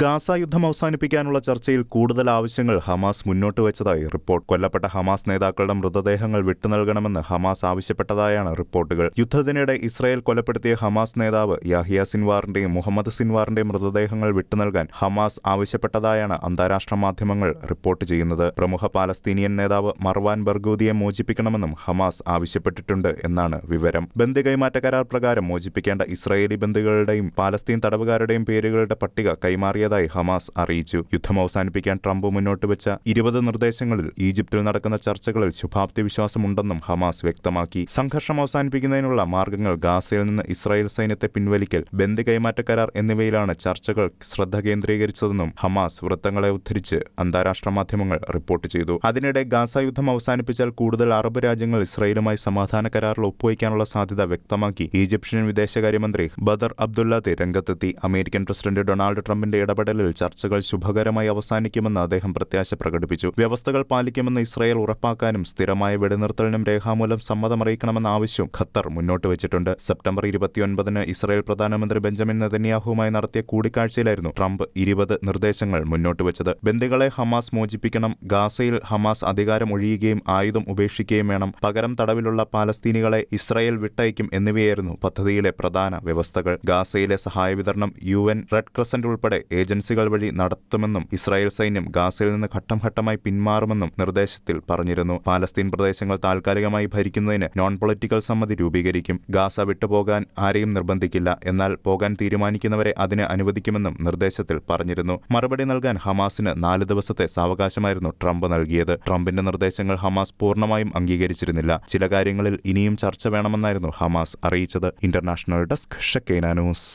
Gaza യുദ്ധം അവസാനിപ്പിക്കാനുള്ള ചർച്ചയിൽ കൂടുതൽ ആവശ്യങ്ങൾ ഹമാസ് മുന്നോട്ട് വെച്ചതായി റിപ്പോർട്ട്. കൊല്ലപ്പെട്ട ഹമാസ് നേതാക്കളുടെ മൃതദേഹങ്ങൾ വിട്ടുനൽകണമെന്ന് ഹമാസ് ആവശ്യപ്പെട്ടതായാണ് റിപ്പോർട്ടുകൾ. യുദ്ധത്തിനിടെ ഇസ്രായേൽ കൊലപ്പെടുത്തിയ ഹമാസ് നേതാവ് യാഹിയ സിൻവാറിന്റെയും മുഹമ്മദ് സിൻവാറിന്റെയും മൃതദേഹങ്ങൾ വിട്ടുനൽകാൻ ഹമാസ് ആവശ്യപ്പെട്ടതായാണ് അന്താരാഷ്ട്ര മാധ്യമങ്ങൾ റിപ്പോർട്ട് ചെയ്യുന്നത്. പ്രമുഖ പാലസ്തീനിയൻ നേതാവ് മർവാൻ ബർഗൂദിയെ മോചിപ്പിക്കണമെന്നും ഹമാസ് ആവശ്യപ്പെട്ടിട്ടുണ്ട് എന്നാണ് വിവരം. ബന്ദി കൈമാറ്റ കരാർ പ്രകാരം മോചിപ്പിക്കേണ്ട ഇസ്രായേലി ബന്ദികളുടെയും പാലസ്തീൻ തടവുകാരുടെയും പേരുകളുടെ പട്ടിക കൈമാറിയതായി ഹമാസ് അറിയിച്ചു. യുദ്ധം അവസാനിപ്പിക്കാൻ ട്രംപ് മുന്നോട്ട് വെച്ച ഇരുപത് നിർദ്ദേശങ്ങളിൽ ഈജിപ്തിൽ നടക്കുന്ന ചർച്ചകളിൽ ശുഭാപ്തി വിശ്വാസമുണ്ടെന്നും ഹമാസ് വ്യക്തമാക്കി. സംഘർഷം അവസാനിപ്പിക്കുന്നതിനുള്ള മാർഗങ്ങൾ ഗാസയിൽ നിന്ന് ഇസ്രായേൽ സൈന്യത്തെ പിൻവലിക്കൽ ബന്ദ് കൈമാറ്റ കരാർ എന്നിവയിലാണ് ചർച്ചകൾ ശ്രദ്ധ കേന്ദ്രീകരിച്ചതെന്നും ഹമാസ് വൃത്തങ്ങളെ ഉദ്ധരിച്ച് അന്താരാഷ്ട്ര മാധ്യമങ്ങൾ റിപ്പോർട്ട് ചെയ്തു. അതിനിടെ ഗാസ യുദ്ധം അവസാനിപ്പിച്ചാൽ കൂടുതൽ അറബ് രാജ്യങ്ങൾ ഇസ്രായേലുമായി സമാധാന കരാറിൽ ഒപ്പുവയ്ക്കാനുള്ള സാധ്യത വ്യക്തമാക്കി ഈജിപ്ഷ്യൻ വിദേശകാര്യമന്ത്രി ബദർ അബ്ദുല്ലാതെ രംഗത്തെത്തി. അമേരിക്കൻ പ്രസിഡന്റ് ഡൊണാൾഡ് ട്രംപിന്റെ ഇടപെടലിൽ ചർച്ചകൾ ശുഭകരമായി അവസാനിക്കുമെന്ന് അദ്ദേഹം പ്രത്യാശ പ്രകടിപ്പിച്ചു. വ്യവസ്ഥകൾ പാലിക്കുമെന്ന് ഇസ്രായേൽ ഉറപ്പാക്കാനും സ്ഥിരമായ വെടിനിർത്തലിനും രേഖാമൂലം സമ്മതമറിയിക്കണമെന്ന ആവശ്യം ഖത്തർ മുന്നോട്ട് വെച്ചിട്ടുണ്ട്. സെപ്റ്റംബർ ഇരുപത്തിയൊൻപതിന് ഇസ്രായേൽ പ്രധാനമന്ത്രി ബെഞ്ചമിൻ നെതന്യാഹുവുമായി നടത്തിയ കൂടിക്കാഴ്ചയിലായിരുന്നു ട്രംപ് ഇരുപത് നിർദ്ദേശങ്ങൾ മുന്നോട്ട് വെച്ചത്. ബന്ദികളെ ഹമാസ് മോചിപ്പിക്കണം ഗാസയിൽ ഹമാസ് അധികാരം ഒഴിയുകയും ആയുധം ഉപേക്ഷിക്കുകയും വേണം പകരം തടവിലുള്ള പാലസ്തീനികളെ ഇസ്രായേൽ വിട്ടയക്കും എന്നിവയായിരുന്നു പദ്ധതിയിലെ പ്രധാന വ്യവസ്ഥകൾ. ഗാസയിലെ സഹായ വിതരണം യു എൻ റെഡ് ക്രസന്റ് ഉൾപ്പെടെ ഏജൻസികൾ വഴി നടത്തുമെന്നും ഇസ്രായേൽ സൈന്യം ഗാസയിൽ നിന്ന് ഘട്ടം ഘട്ടമായി പിന്മാറുമെന്നും നിർദ്ദേശത്തിൽ പറഞ്ഞിരുന്നു. പാലസ്തീൻ പ്രദേശങ്ങൾ താൽക്കാലികമായി ഭരിക്കുന്നതിന് നോൺ പൊളിറ്റിക്കൽ സമ്മതി രൂപീകരിക്കും. ഗാസ വിട്ടുപോകാൻ ആരെയും നിർബന്ധിക്കില്ല. എന്നാൽ പോകാൻ തീരുമാനിക്കുന്നവരെ അതിന് അനുവദിക്കുമെന്നും നിർദ്ദേശത്തിൽ പറഞ്ഞിരുന്നു. മറുപടി നൽകാൻ ഹമാസിന് നാല് ദിവസത്തെ സാവകാശമായിരുന്നു ട്രംപ് നൽകിയത്. ട്രംപിന്റെ നിർദ്ദേശങ്ങൾ ഹമാസ് പൂർണമായും അംഗീകരിച്ചിരുന്നില്ല. ചില കാര്യങ്ങളിൽ ഇനിയും ചർച്ച വേണമെന്നായിരുന്നു ഹമാസ് അറിയിച്ചത്. International desk Shakeena news.